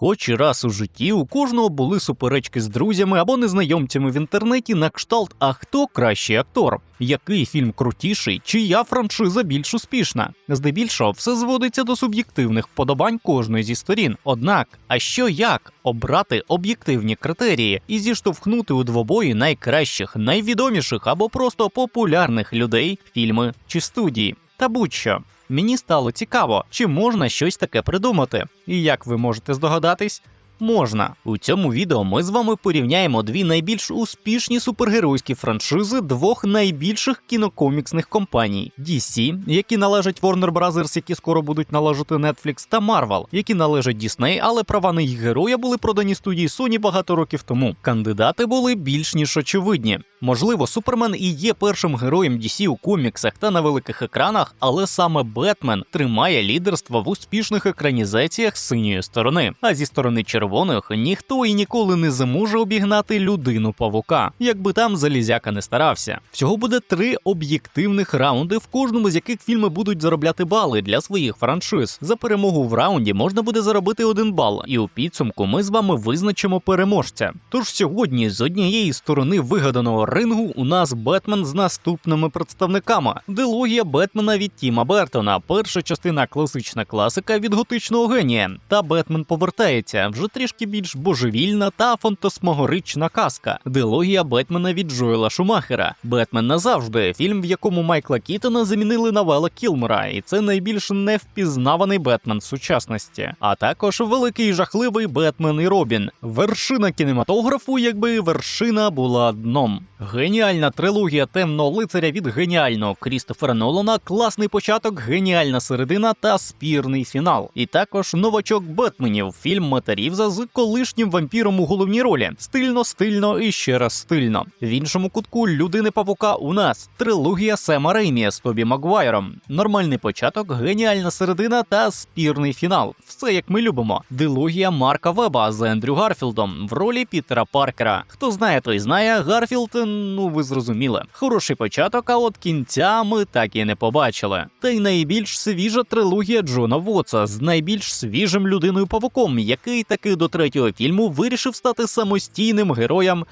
Хоч раз у житті у кожного були суперечки з друзями або незнайомцями в інтернеті на кшталт, а хто кращий актор, який фільм крутіший, чия франшиза більш успішна. Здебільшого все зводиться до суб'єктивних вподобань кожної зі сторін. Однак, а що як обрати об'єктивні критерії і зіштовхнути у двобої найкращих, найвідоміших або просто популярних людей, фільми чи студії? Та будь-що. Мені стало цікаво, чи можна щось таке придумати. І як ви можете здогадатись, можна. У цьому відео ми з вами порівняємо дві найбільш успішні супергеройські франшизи двох найбільших кінокоміксних компаній: DC, які належать Warner Bros., які скоро будуть належати Netflix, та Marvel, які належать Disney, але права на їх героя були продані студії Sony багато років тому. Кандидати були більш ніж очевидні. Можливо, Супермен і є першим героєм DC у коміксах та на великих екранах, але саме Бетмен тримає лідерство в успішних екранізаціях синьої сторони. А зі сторони червоних ніхто і ніколи не зможе обігнати людину павука, якби там залізяка не старався. Всього буде три об'єктивних раунди, в кожному з яких фільми будуть заробляти бали для своїх франшиз. За перемогу в раунді можна буде заробити один бал, і у підсумку ми з вами визначимо переможця. Тож сьогодні з однієї сторони вигаданого рингу у нас Бетмен з наступними представниками: дилогія Бетмена від Тіма Бертона, перша частина класична класика від готичного генія. Та Бетмен повертається вже трішки більш божевільна та фантасмагорична казка. Дилогія Бетмена від Джоела Шумахера. Бетмен назавжди фільм, в якому Майкла Кітона замінили на Вела Кілмера, і це найбільш невпізнаваний Бетмен сучасності. А також великий жахливий Бетмен і Робін. Вершина кінематографу, якби вершина була дном. Геніальна трилогія темного лицаря від геніального Крістофера Нолана, класний початок, геніальна середина та спірний фінал. І також новачок Бетменів, фільм Мета Рівза з колишнім вампіром у головній ролі. Стильно, стильно і ще раз стильно. В іншому кутку людини павука у нас трилогія Сема Реймі з Тобі Магуайром. Нормальний початок, геніальна середина та спірний фінал. Все як ми любимо. Дилогія Марка Веба з Ендрю Гарфілдом в ролі Пітера Паркера. Хто знає, той знає. Гарфілд, ну ви зрозуміли. Хороший початок, а от кінця ми так і не побачили. Та й найбільш свіжа трилогія Джона Вотса з найбільш свіжим людиною павуком, який таки до третього фільму вирішив стати самостійним героєм.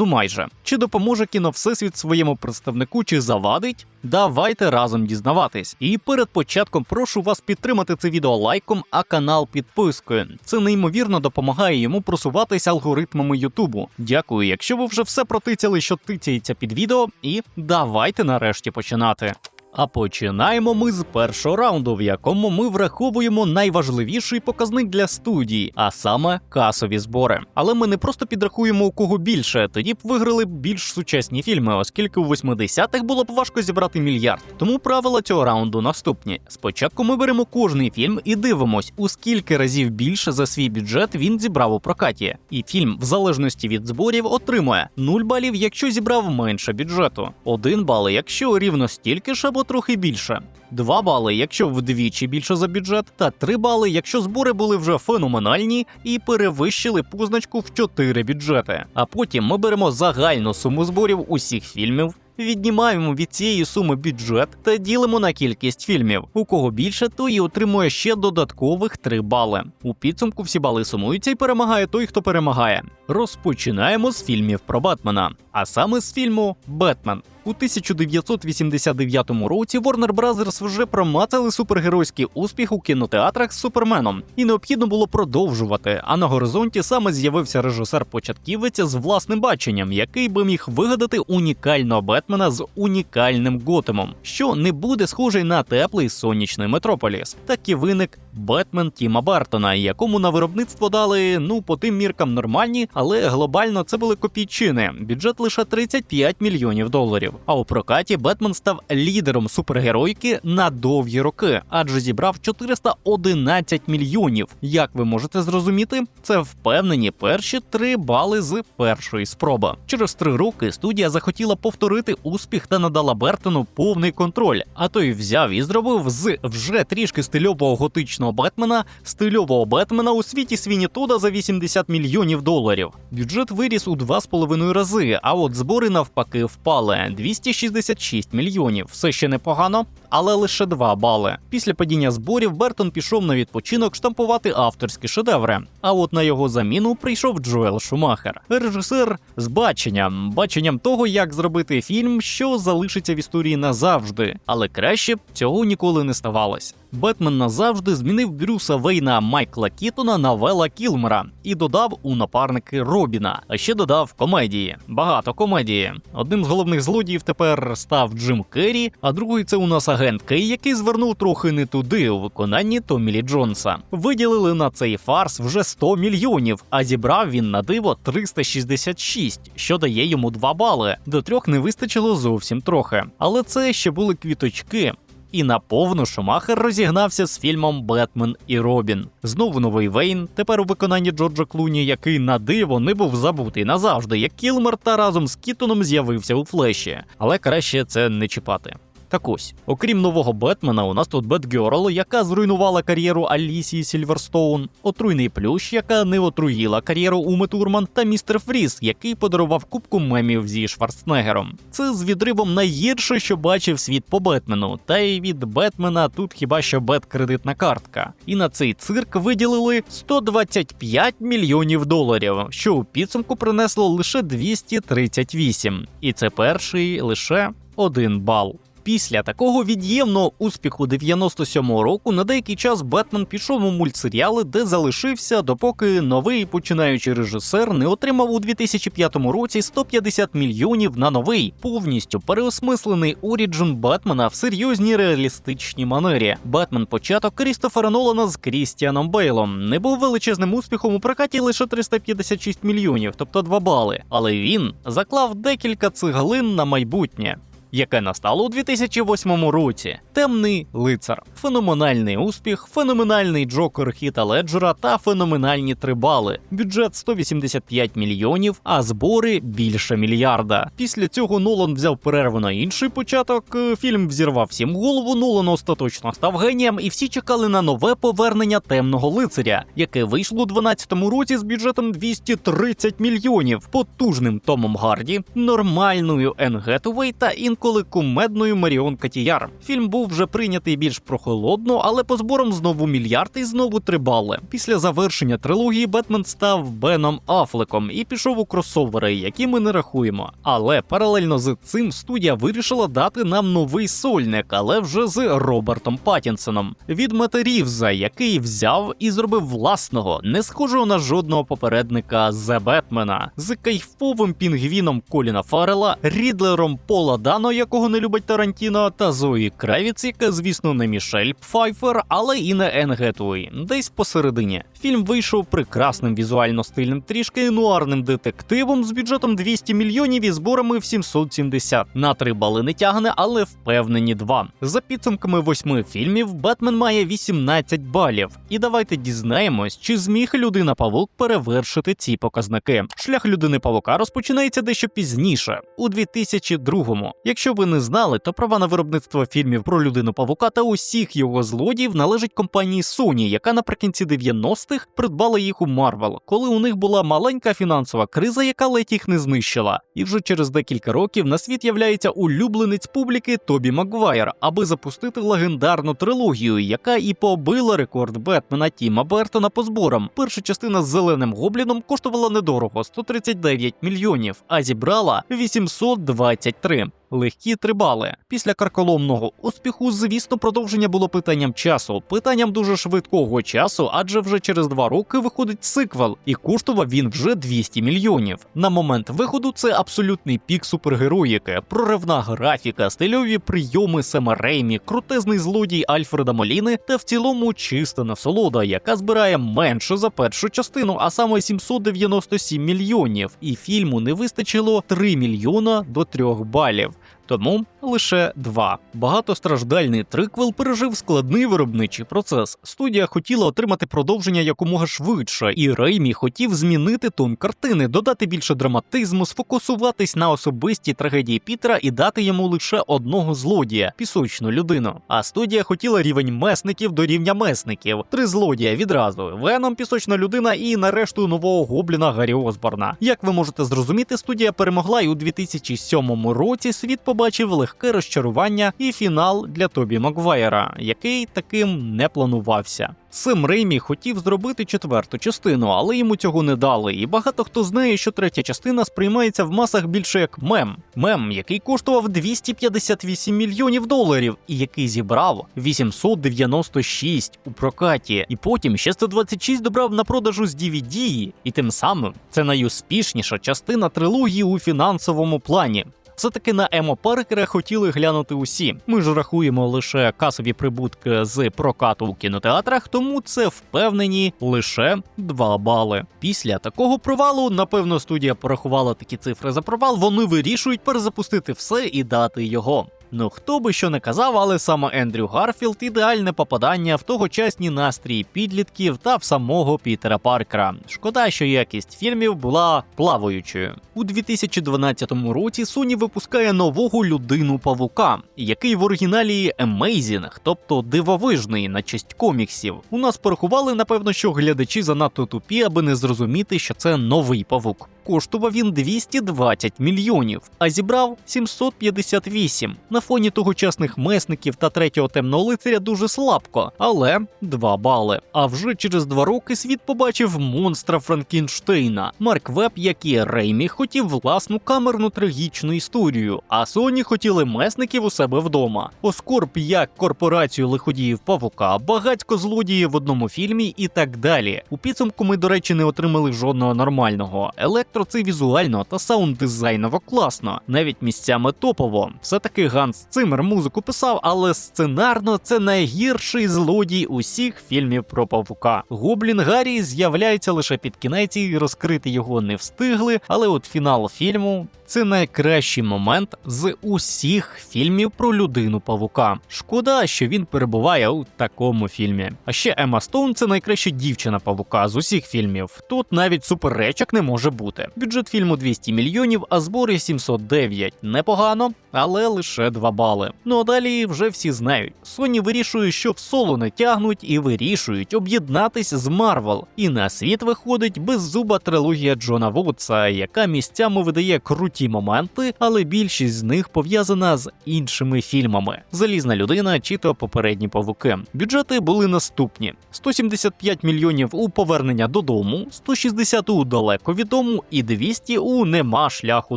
Ну майже чи допоможе кіно Всесвіт своєму представнику, чи завадить? Давайте разом дізнаватись. І перед початком прошу вас підтримати це відео лайком, а канал підпискою. Це неймовірно допомагає йому просуватись алгоритмами Ютубу. Дякую, якщо ви вже все протицяли, що тицяється під відео, і давайте нарешті починати. А починаємо ми з першого раунду, в якому ми враховуємо найважливіший показник для студії, а саме касові збори. Але ми не просто підрахуємо у кого більше, тоді б виграли більш сучасні фільми, оскільки у 80-х було б важко зібрати мільярд. Тому правила цього раунду наступні: спочатку ми беремо кожний фільм і дивимось, у скільки разів більше за свій бюджет він зібрав у прокаті. І фільм, в залежності від зборів, отримує 0 балів, якщо зібрав менше бюджету, 1 бал, якщо рівно стільки ж або трохи більше. 2 бали, якщо вдвічі більше за бюджет, та 3 бали, якщо збори були вже феноменальні і перевищили позначку в 4 бюджети. А потім ми беремо загальну суму зборів усіх фільмів. Віднімаємо від цієї суми бюджет та ділимо на кількість фільмів. У кого більше, той і отримує ще додаткових 3 бали. У підсумку всі бали сумуються і перемагає той, хто перемагає. Розпочинаємо з фільмів про Бетмена, а саме з фільму Бетмен. У 1989 році Warner Bros. вже промацали супергеройський успіх у кінотеатрах з Суперменом, і необхідно було продовжувати. А на горизонті саме з'явився режисер-початківець з власним баченням, який би міг вигадати унікального Бетмена з унікальним готемом, що не буде схожий на теплий сонячний метрополіс. Так і виник Бетмен Тіма Бартона, якому на виробництво дали ну по тим міркам нормальні, але глобально це були копійчини. Бюджет лише 35 мільйонів доларів. А у прокаті Бетмен став лідером супергеройки на довгі роки, адже зібрав 411 мільйонів. Як ви можете зрозуміти, це впевнені перші три бали з першої спроби. Через три роки студія захотіла повторити успіх та надала Бертону повний контроль. А той взяв і зробив з вже трішки стильового готичного Бетмена стильового Бетмена у світі Свіні Тода за 80 мільйонів доларів. Бюджет виріс у 2,5 рази, а от збори навпаки впали. 266 мільйонів. Все ще непогано, але лише 2 бали. Після падіння зборів Бертон пішов на відпочинок штампувати авторські шедеври. А от на його заміну прийшов Джоел Шумахер, режисер з баченням, баченням того, як зробити фільм, що залишиться в історії назавжди, але краще б цього ніколи не ставалось. Бетмен назавжди змінив Брюса Вейна Майкла Кітона на Вела Кілмера і додав у напарники Робіна, а ще додав комедії. Багато комедії. Одним з головних злодіїв тепер став Джим Керрі, а другий це у нас агент Кей, який звернув трохи не туди у виконанні Томі Лі Джонса. Виділили на цей фарс вже 100 мільйонів, а зібрав він на диво 366, що дає йому 2 бали. До трьох не вистачило зовсім трохи. Але це ще були квіточки. І наповну Шумахер розігнався з фільмом Бетмен і Робін. Знову новий Вейн, тепер у виконанні Джорджа Клуні, який на диво не був забутий назавжди, як Кілмер та разом з Кітоном з'явився у флеші, але краще це не чіпати. Так ось, окрім нового Бетмена, у нас тут Бетгерл, яка зруйнувала кар'єру Алісії Сільверстоун, отруйний плющ, яка не отруїла кар'єру Уми Турман, та містер Фріз, який подарував кубку мемів зі Шварценеггером. Це з відривом найгірше, що бачив світ по Бетмену. Та й від Бетмена тут хіба що бет-кредитна картка. І на цей цирк виділили 125 мільйонів доларів, що у підсумку принесло лише 238. І це перший лише один бал. Після такого від'ємного успіху 97-го року на деякий час Бетмен пішов у мультсеріали, де залишився, допоки новий починаючий режисер не отримав у 2005 році 150 мільйонів на новий, повністю переосмислений оріджин Бетмена в серйозній реалістичній манері. Бетмен початок Крістофера Нолана з Крістіаном Бейлом не був величезним успіхом у прокаті лише 356 мільйонів, тобто 2 бали. Але він заклав декілька цеглин на майбутнє яке настало у 2008 році. Темний лицар, феноменальний успіх, феноменальний Джокер Хіта Леджера та феноменальні трибали. Бюджет 185 мільйонів, а збори більше мільярда. Після цього Нолан взяв перерву на інший початок. е, Фільм взірвав всім голову. Нолан остаточно став генієм, і всі чекали на нове повернення темного лицаря, яке вийшло у 12-му році з бюджетом 230 мільйонів, потужним Томом Гарді, нормальною Енн Гетувей та інколи кумедною Маріон Катіяр. Фільм був вже прийнятий більш прохолодно, але по зборам знову мільярд і знову три бали. Після завершення трилогії Бетмен став Беном Афлеком і пішов у кросовери, які ми не рахуємо. Але паралельно з цим студія вирішила дати нам новий сольник, але вже з Робертом Паттінсоном від Мета Рівза, який взяв і зробив власного, не схожого на жодного попередника The Бетмена, з кайфовим пінгвіном Коліна Фаррела, Рідлером Пола Дано, якого не любить Тарантіно, та Зої Кравіц, яка, звісно, не Мішель Пфайфер, але і не Енн Гетуей, десь посередині. Фільм вийшов прекрасним візуально стильним трішки нуарним детективом з бюджетом 200 мільйонів і зборами в 770. На три бали не тягне, але впевнені два. За підсумками восьми фільмів, Бетмен має 18 балів. І давайте дізнаємось, чи зміг людина Павук перевершити ці показники. Шлях людини Павука розпочинається дещо пізніше, у 2002-му. Якщо ви не знали, то права на виробництво фільмів про людину Павука та усіх його злодіїв належить компанії Sony, яка наприкінці 90-х придбала їх у Marvel, коли у них була маленька фінансова криза, яка ледь їх не знищила. І вже через декілька років на світ являється улюбленець публіки Тобі Макгвайр, аби запустити легендарну трилогію, яка і побила рекорд Бетмена Тіма Бертона по зборам. Перша частина з зеленим гобліном коштувала недорого 139 мільйонів, а зібрала 823. Легкі три бали. Після карколомного успіху, звісно, продовження було питанням часу, питанням дуже швидкого часу, адже вже через два роки виходить сиквел, і коштував він вже 200 мільйонів. На момент виходу це абсолютний пік супергероїки, проривна графіка, стильові прийоми Сема Реймі, крутезний злодій Альфреда Моліни та в цілому чиста насолода, яка збирає менше за першу частину, а саме 797 мільйонів. І фільму не вистачило 3 мільйона до 3 балів. Тому лише два. Багатостраждальний триквел пережив складний виробничий процес. Студія хотіла отримати продовження якомога швидше, і Реймі хотів змінити тон картини, додати більше драматизму, сфокусуватись на особистій трагедії Пітера і дати йому лише одного злодія пісочну людину. А студія хотіла рівень месників до рівня месників. Три злодія відразу: Веном, пісочна людина і нарешту нового гобліна Гаррі Осборна. Як ви можете зрозуміти, студія перемогла і у 2007 році світ побачив легке розчарування і фінал для Тобі Маквайера, який таким не планувався. Сем Реймі хотів зробити четверту частину, але йому цього не дали. І багато хто знає, що третя частина сприймається в масах більше як мем. Мем, який коштував 258 мільйонів доларів, і який зібрав 896 у прокаті, і потім ще 126 добрав на продажу з DVD, і тим самим це найуспішніша частина трилогії у фінансовому плані. Все-таки на Емо Паркера хотіли глянути усі. Ми ж рахуємо лише касові прибутки з прокату у кінотеатрах, тому це впевнені лише 2 бали. Після такого провалу, напевно, студія порахувала такі цифри за провал. Вони вирішують перезапустити все і дати його. Ну хто би що не казав, але саме Ендрю Гарфілд ідеальне попадання в тогочасні настрії підлітків та в самого Пітера Паркера. Шкода, що якість фільмів була плаваючою. У 2012 році Sony випускає нового людину павука, який в оригіналі Amazing, тобто дивовижний на честь коміксів. У нас порахували, напевно, що глядачі занадто тупі, аби не зрозуміти, що це новий павук. Коштував він 220 мільйонів, а зібрав 758. На фоні тогочасних месників та третього темного лицаря дуже слабко, але 2 бали. А вже через два роки світ побачив монстра Франкенштейна. Марк Веб, як і Реймі, хотів власну камерну трагічну історію, а Соні хотіли месників у себе вдома. Оскорб як корпорацію лиходіїв павука, багатько злодіїв в одному фільмі і так далі. У підсумку ми, до речі, не отримали жодного нормального. Електро це візуально та саунд-дизайново класно, навіть місцями топово. Все таки Ганс Цимер музику писав, але сценарно це найгірший злодій усіх фільмів про павука. Гоблін Гаррі з'являється лише під кінець і розкрити його не встигли, але от фінал фільму. Це найкращий момент з усіх фільмів про людину павука. Шкода, що він перебуває у такому фільмі. А ще Ема Стоун це найкраща дівчина павука з усіх фільмів. Тут навіть суперечок не може бути. Бюджет фільму 200 мільйонів, а збори 709. Непогано, але лише 2 бали. Ну а далі вже всі знають. Sony вирішує, що в соло не тягнуть і вирішують об'єднатись з Марвел. І на світ виходить беззуба трилогія Джона Вудса, яка місцями видає круті моменти, але більшість з них пов'язана з іншими фільмами: Залізна людина чи то попередні павуки. Бюджети були наступні: 175 мільйонів у повернення додому, 160 у далеко від дому і 200 у нема шляху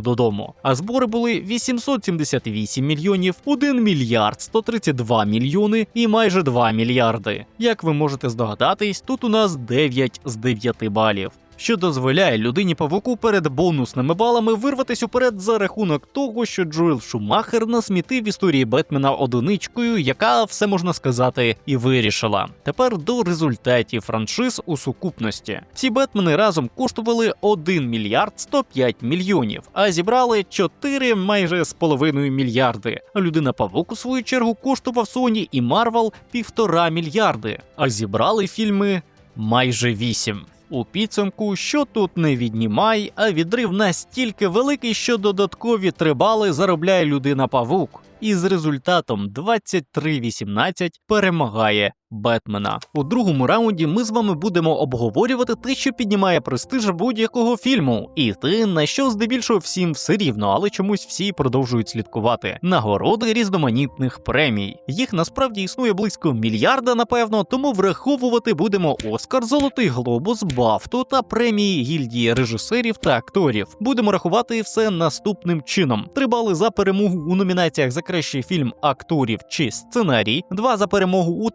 додому. А збори були 878 мільйонів, 1 мільярд 132 мільйони і майже 2 мільярди. Як ви можете здогадатись, тут у нас 9 з 9 балів. Що дозволяє людині павуку перед бонусними балами вирватися уперед за рахунок того, що Джоел Шумахер насмітив історії Бетмена одиничкою, яка все можна сказати і вирішила. Тепер до результатів франшиз у сукупності. Всі Бетмени разом коштували 1 мільярд 105 мільйонів, а зібрали 4 майже з половиною мільярди. А людина павук у свою чергу коштував Sony і Марвел півтора мільярди, а зібрали фільми майже 8. У підсумку, що тут не віднімай, а відрив настільки великий, що додаткові трибали заробляє людина павук. І з результатом 23-18 перемагає Бетмена. У другому раунді ми з вами будемо обговорювати те, що піднімає престиж будь-якого фільму, і те, на що здебільшого всім все рівно, але чомусь всі продовжують слідкувати. Нагороди різноманітних премій. Їх насправді існує близько мільярда, напевно, тому враховувати будемо Оскар, Золотий Глобус, Бафту та премії гільдії режисерів та акторів. Будемо рахувати все наступним чином: три бали за перемогу у номінаціях за кращий фільм акторів чи сценарій, два за перемогу у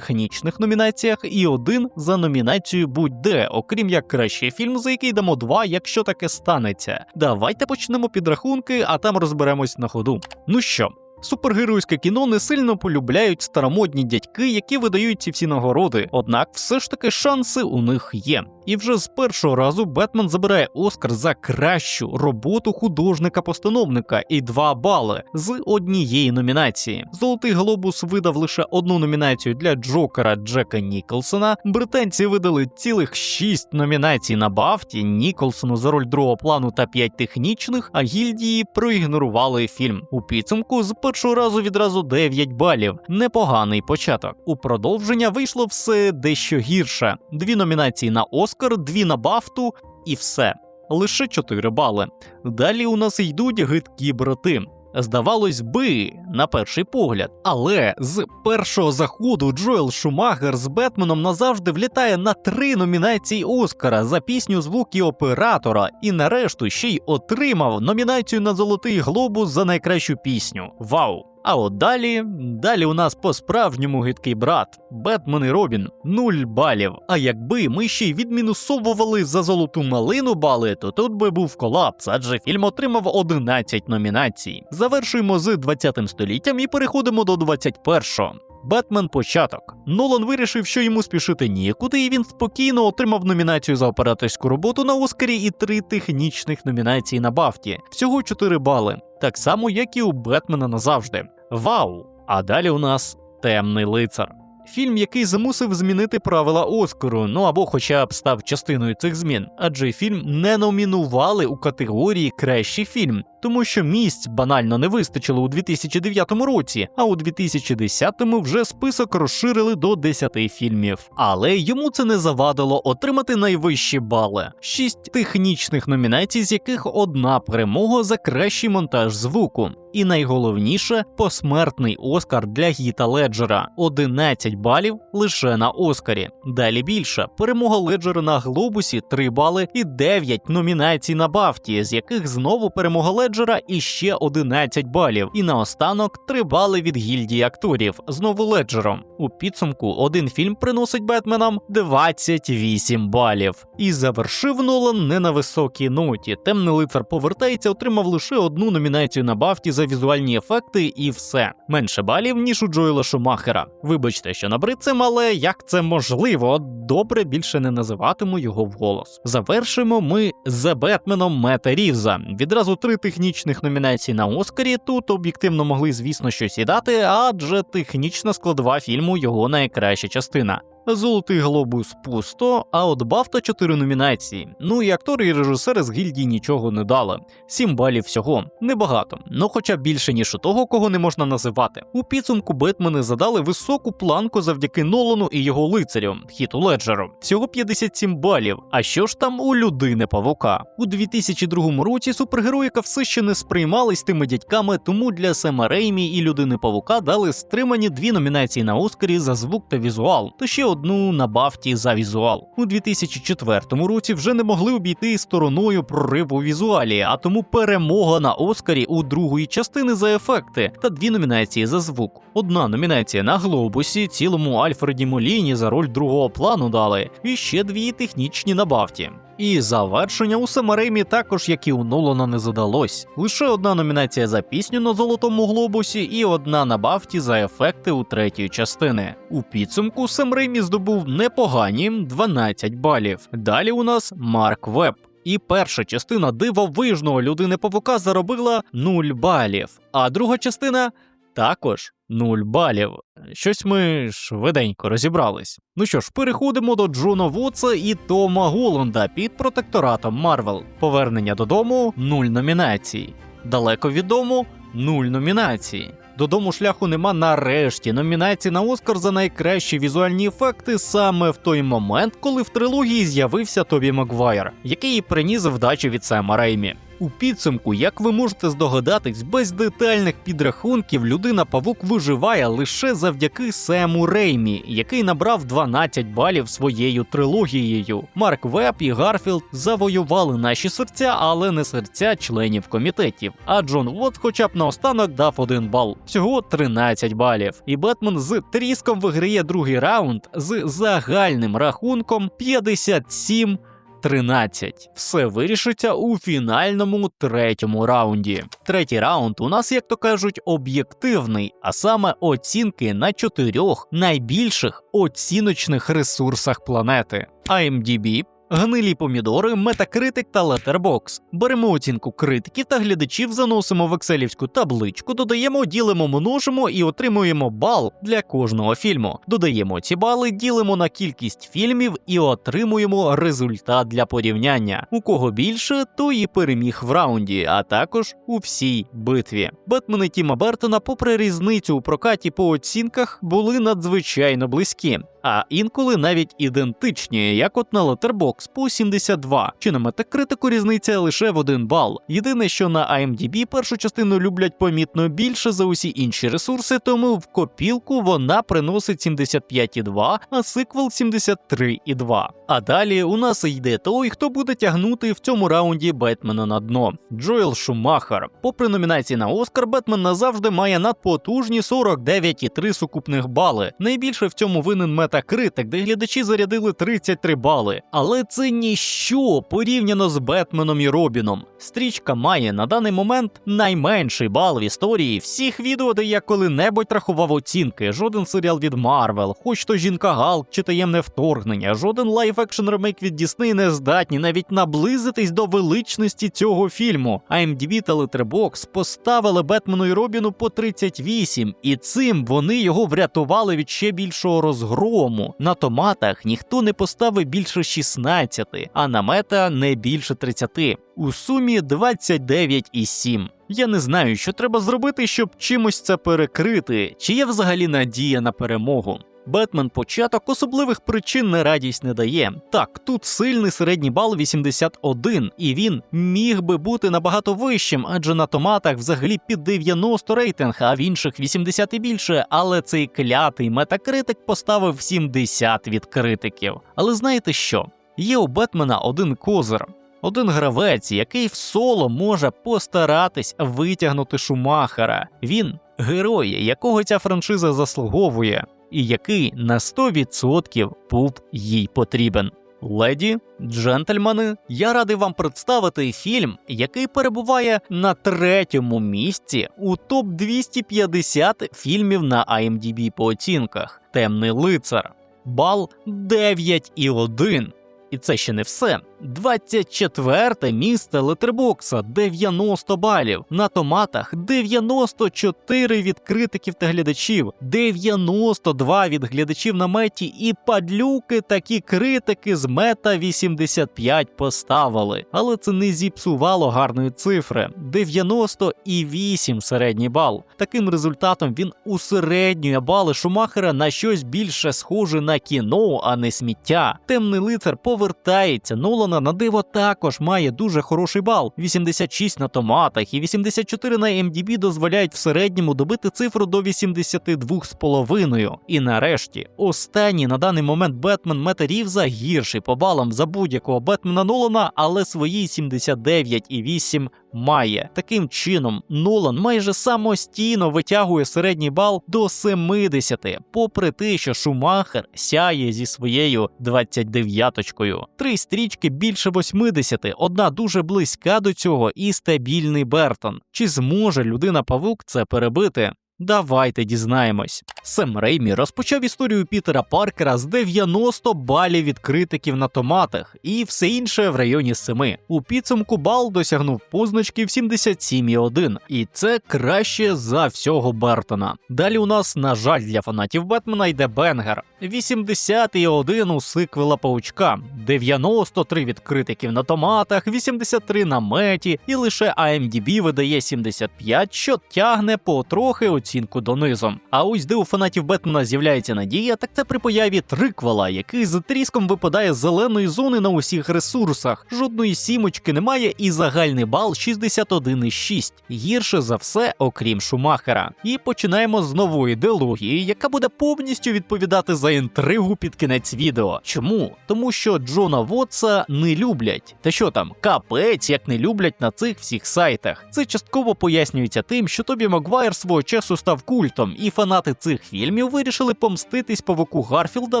технічних номінаціях і один за номінацію будь-де, окрім як кращий фільм, за який дамо два, якщо таке станеться. Давайте почнемо підрахунки, а там розберемось на ходу. Ну що? Супергеройське кіно не сильно полюбляють старомодні дядьки, які видають ці всі нагороди. Однак, все ж таки шанси у них є. І вже з першого разу Бетмен забирає Оскар за кращу роботу художника-постановника і два бали з однієї номінації. Золотий глобус видав лише одну номінацію для Джокера Джека Ніколсона. Британці видали цілих шість номінацій на Бафті Ніколсону за роль другого плану та п'ять технічних, а гільдії проігнорували фільм. У підсумку з першого разу відразу 9 балів. Непоганий початок. У продовження вийшло все дещо гірше. Дві номінації на Оскар, дві на Бафту і все. Лише 4 бали. Далі у нас йдуть гидкі брати. Здавалось би, на перший погляд. Але з першого заходу Джоел Шумахер з Бетменом назавжди влітає на три номінації Оскара за пісню звук і оператора, і нарешту ще й отримав номінацію на Золотий Глобус за найкращу пісню. Вау! А от далі, далі у нас по-справжньому гидкий брат, Бетмен і Робін, нуль балів. А якби ми ще й відмінусовували за золоту малину бали, то тут би був колапс, адже фільм отримав 11 номінацій. Завершуємо з 20-м століттям і переходимо до 21-го. Бетмен початок. Нолан вирішив, що йому спішити нікуди, і він спокійно отримав номінацію за операторську роботу на Оскарі і три технічних номінації на Бафті. Всього 4 бали. Так само, як і у Бетмена назавжди. Вау! А далі у нас темний лицар. Фільм, який замусив змінити правила Оскару, ну або хоча б став частиною цих змін, адже фільм не номінували у категорії Кращий фільм, тому що місць банально не вистачило у 2009 році, а у 2010-му вже список розширили до 10 фільмів. Але йому це не завадило отримати найвищі бали: шість технічних номінацій, з яких одна перемога за кращий монтаж звуку. І найголовніше посмертний Оскар для Гіта Леджера 11 балів лише на Оскарі. Далі більше перемога Леджера на Глобусі 3 бали і 9 номінацій на Бафті, з яких знову перемога Леджера і ще 11 балів. І наостанок 3 бали від гільдії акторів знову Леджером. У підсумку один фільм приносить Бетменам 28 балів. І завершив Нолан не на високій ноті. Темний лицар повертається, отримав лише одну номінацію на Бафті за візуальні ефекти, і все менше балів ніж у Джоела Шумахера. Вибачте, що набрид цим, але як це можливо? Добре більше не називатиму його вголос. Завершимо ми з Бетменом Мета Рівза. Відразу три технічних номінацій на Оскарі. Тут об'єктивно могли, звісно, щось і дати, адже технічна складова фільму його найкраща частина. Золотий глобус пусто, а от Бафта 4 номінації. Ну і актори і режисери з гільдії нічого не дали. 7 балів всього. Небагато, ну хоча більше, ніж у того, кого не можна називати. У підсумку Бетмени задали високу планку завдяки Нолану і його лицарю, Хіту Леджеру. Всього 57 балів. А що ж там у людини павука? У 2002 році супергероїка все ще не сприймались тими дядьками, тому для Сема Реймі і людини павука дали стримані дві номінації на Оскарі за звук та візуал. То ще одну на бафті за візуал. У 2004 році вже не могли обійти стороною прорив у візуалі, а тому перемога на Оскарі у другої частини за ефекти та дві номінації за звук. Одна номінація на глобусі, цілому Альфреді Моліні за роль другого плану дали, і ще дві технічні на бафті. І завершення у Самаремі також, як і у Нолана, не задалось. Лише одна номінація за пісню на Золотому Глобусі і одна на бафті за ефекти у третьої частини. У підсумку Реймі здобув непогані 12 балів. Далі у нас Марк Веб. І перша частина дивовижного людини павука заробила 0 балів, а друга частина також 0 балів. Щось ми швиденько розібрались. Ну що ж, переходимо до Джона Вотса і Тома Голланда під протекторатом Марвел. Повернення додому 0 номінацій. Далеко від дому 0 номінацій. Додому шляху нема нарешті номінації на Оскар за найкращі візуальні ефекти саме в той момент, коли в трилогії з'явився Тобі Маквайр, який приніс вдачу від Сема Реймі. У підсумку, як ви можете здогадатись, без детальних підрахунків людина павук виживає лише завдяки Сему Реймі, який набрав 12 балів своєю трилогією. Марк Веб і Гарфілд завоювали наші серця, але не серця членів комітетів. А Джон Вот, хоча б наостанок дав один бал, всього 13 балів. І Бетмен з тріском виграє другий раунд з загальним рахунком 57 13. Все вирішиться у фінальному третьому раунді. Третій раунд у нас, як то кажуть, об'єктивний, а саме оцінки на чотирьох найбільших оціночних ресурсах планети: IMDb, Гнилі помідори, метакритик та Letterboxd. Беремо оцінку критиків та глядачів, заносимо в екселівську табличку, додаємо, ділимо, множимо і отримуємо бал для кожного фільму. Додаємо ці бали, ділимо на кількість фільмів і отримуємо результат для порівняння. У кого більше, то і переміг в раунді, а також у всій битві. Бетмени Тіма Бертона, попри різницю у прокаті по оцінках, були надзвичайно близькі. А інколи навіть ідентичні, як от на Letterboxd по 72. Чи на метакритику різниця лише в один бал. Єдине, що на IMDb першу частину люблять помітно більше за усі інші ресурси, тому в копілку вона приносить 75,2, а сиквел 73,2. А далі у нас йде той, хто буде тягнути в цьому раунді Бетмена на дно. Джоел Шумахер. Попри номінації на Оскар, Бетмен назавжди має надпотужні 49,3 сукупних бали. Найбільше в цьому винен метакритик, де глядачі зарядили 33 бали. Але це ніщо порівняно з Бетменом і Робіном. Стрічка має на даний момент найменший бал в історії всіх відео, де я коли-небудь рахував оцінки. Жоден серіал від Марвел, хоч то жінка Галк чи таємне вторгнення, жоден лайф екшн ремейк від Дісней не здатні навіть наблизитись до величності цього фільму. IMDb та Letterboxd поставили Бетмену і Робіну по 38, і цим вони його врятували від ще більшого розгрому. На томатах ніхто не поставив більше 16, а на мета не більше 30. У сумі 29,7. Я не знаю, що треба зробити, щоб чимось це перекрити, чи є взагалі надія на перемогу. Бетмен початок особливих причин не радість не дає. Так, тут сильний середній бал 81, і він міг би бути набагато вищим, адже на томатах взагалі під 90 рейтинг, а в інших 80 і більше. Але цей клятий метакритик поставив 70 від критиків. Але знаєте що? Є у Бетмена один козир. Один гравець, який в соло може постаратись витягнути Шумахера. Він герой, якого ця франшиза заслуговує, і який на 100% був їй потрібен. Леді, джентльмени, я радий вам представити фільм, який перебуває на третьому місці у топ 250 фільмів на IMDb по оцінках. Темний лицар. Бал 9,1. І це ще не все. 24 місце Летербокса 90 балів. На томатах 94 від критиків та глядачів, 92 від глядачів на меті, і падлюки такі критики з мета 85 поставили. Але це не зіпсувало гарної цифри. 98 середній бал. Таким результатом він усереднює бали Шумахера на щось більше схоже на кіно, а не сміття. Темний лицар повертається. Нолана на диво також має дуже хороший бал. 86 на томатах і 84 на MDB дозволяють в середньому добити цифру до 82,5. І нарешті, останній на даний момент Бетмен Мета Рівза гірший по балам за будь-якого Бетмена Нолана, але свої 79,8 має. Таким чином, Нолан майже самостійно витягує середній бал до 70, попри те, що Шумахер сяє зі своєю 29-точкою. Три стрічки більше 80, одна дуже близька до цього і стабільний Бертон. Чи зможе людина Павук це перебити? Давайте дізнаємось. Сем Реймі розпочав історію Пітера Паркера з 90 балів від критиків на томатах, і все інше в районі 7. У підсумку бал досягнув позначки в 77,1, і це краще за всього Бертона. Далі у нас, на жаль, для фанатів Бетмена йде Бенгер. 81 у сиквела Паучка, 93 від критиків на томатах, 83 на меті, і лише IMDb видає 75, що тягне потрохи оцінку донизу. А ось де у фанатів Бетмена з'являється надія, так це при появі триквела, який з тріском випадає з зеленої зони на усіх ресурсах. Жодної сімочки немає, і загальний бал 61,6. Гірше за все, окрім Шумахера. І починаємо з нової ідеології, яка буде повністю відповідати за інтригу під кінець відео. Чому? Тому що Джона Вотса не люблять. Та що там, капець, як не люблять на цих всіх сайтах. Це частково пояснюється тим, що Тобі Магуайр свого часу став культом, і фанати цих фільмів вирішили помститись павуку Гарфілда,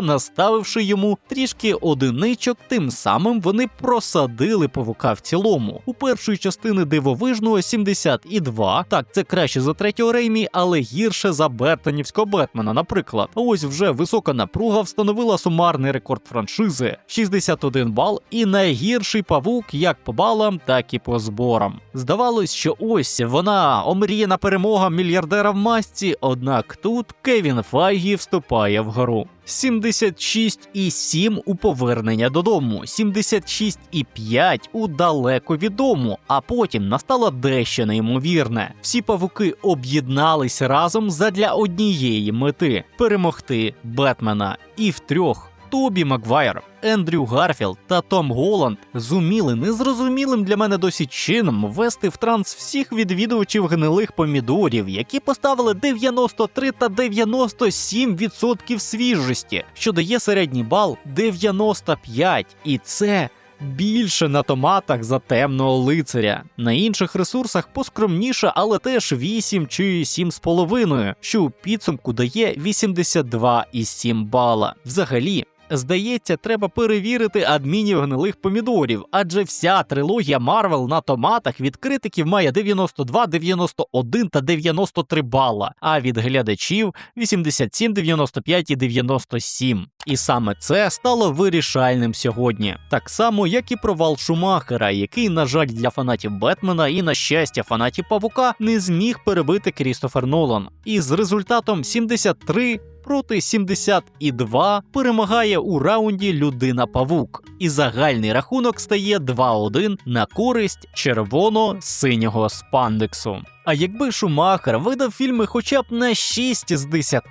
наставивши йому трішки одиничок. Тим самим вони просадили павука в цілому. У першої частини дивовижного 72. Так, це краще за третього Реймі, але гірше за Бертонівського Бетмена. Наприклад, ось вже висока напруга встановила сумарний рекорд франшизи 61 бал, і найгірший павук як по балам, так і по зборам. Здавалось, що ось вона омріяна перемога мільярдера в масці, однак тут Кевін Файгі вступає в гру. 76,7 у повернення додому, 76,5 у далеко від дому, а потім настало дещо неймовірне. Всі павуки об'єднались разом задля однієї мети перемогти Бетмена. І втрьох Тобі Маквайр, Ендрю Гарфілд та Том Голланд зуміли незрозумілим для мене досі чином ввести в транс всіх відвідувачів гнилих помідорів, які поставили 93 та 97% свіжості, що дає середній бал 95. І це. Більше на томатах за темного лицаря. На інших ресурсах поскромніше, але теж 8 чи 7,5, що у підсумку дає 82,7 бала. Взагалі, Здається, треба перевірити адмінів гнилих помідорів, адже вся трилогія Марвел на томатах від критиків має 92, 91 та 93 бала, а від глядачів 87, 95 і 97. І саме це стало вирішальним сьогодні, так само як і провал Шумахера, який, на жаль, для фанатів Бетмена і на щастя фанатів Павука не зміг перебити Крістофер Нолан. І з результатом 73 проти 72 перемагає у раунді людина Павук, і загальний рахунок стає 2-1 на користь червоно-синього спандексу. А якби Шумахер видав фільми хоча б на 6 з 10,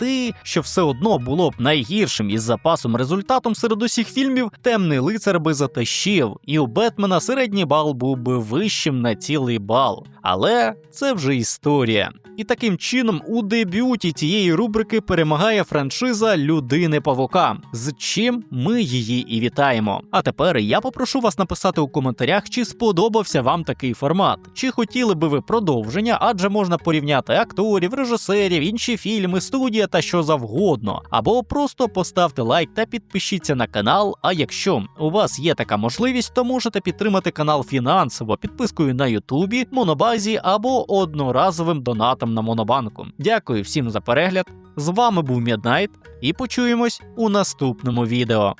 що все одно було б найгіршим із запасом результатом серед усіх фільмів, темний лицар би затащив, і у Бетмена середній бал був би вищим на цілий бал. Але це вже історія. І таким чином у дебюті цієї рубрики перемагає франшиза Людини Павука, з чим ми її і вітаємо. А тепер я попрошу вас написати у коментарях, чи сподобався вам такий формат, чи хотіли би ви продовження, адже можна порівняти акторів, режисерів, інші фільми, студія та що завгодно. Або просто поставте лайк та підпишіться на канал. А якщо у вас є така можливість, то можете підтримати канал фінансово підпискою на Ютубі, Монобазі або одноразовим донатом на Монобанку. Дякую всім за перегляд. З вами був Міднайт і почуємось у наступному відео.